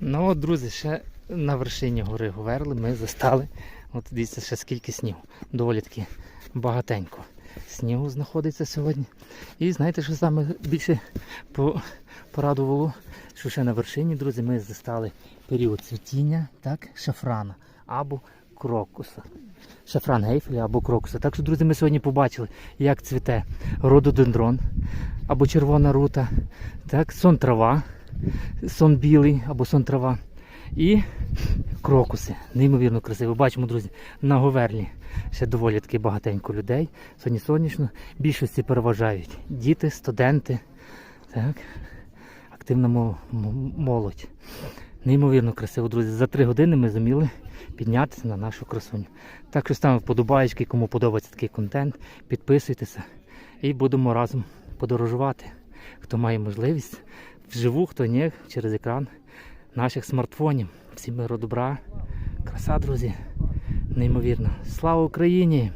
Ну от, друзі, ще на вершині гори Говерли ми застали. От дивіться, ще скільки снігу. Доволі таки багатенько. Снігу знаходиться сьогодні. І знаєте, що саме більше по- порадувало, що ще на вершині, друзі, ми застали період цвітіння, так, шафрана або крокуса. Шафран гейфеля або крокуса. Так що, друзі, ми сьогодні побачили, як цвіте рододендрон або червона рута, так, сон трава, сон білий або сон трава. І крокуси. Неймовірно красиво. Бачимо, друзі, на Говерлі ще доволі таки багатенько людей. Сьогодні сонячно. Більшості переважають діти, студенти, так, активна молодь. Неймовірно красиво, друзі. За три години ми зуміли піднятися на нашу красуню. Так що ставимо вподобаєчки, кому подобається такий контент. Підписуйтеся і будемо разом подорожувати. Хто має можливість вживу, хто ні, через екран наших смартфонів. Всім миру добра, краса, друзі. Неймовірно. Слава Україні!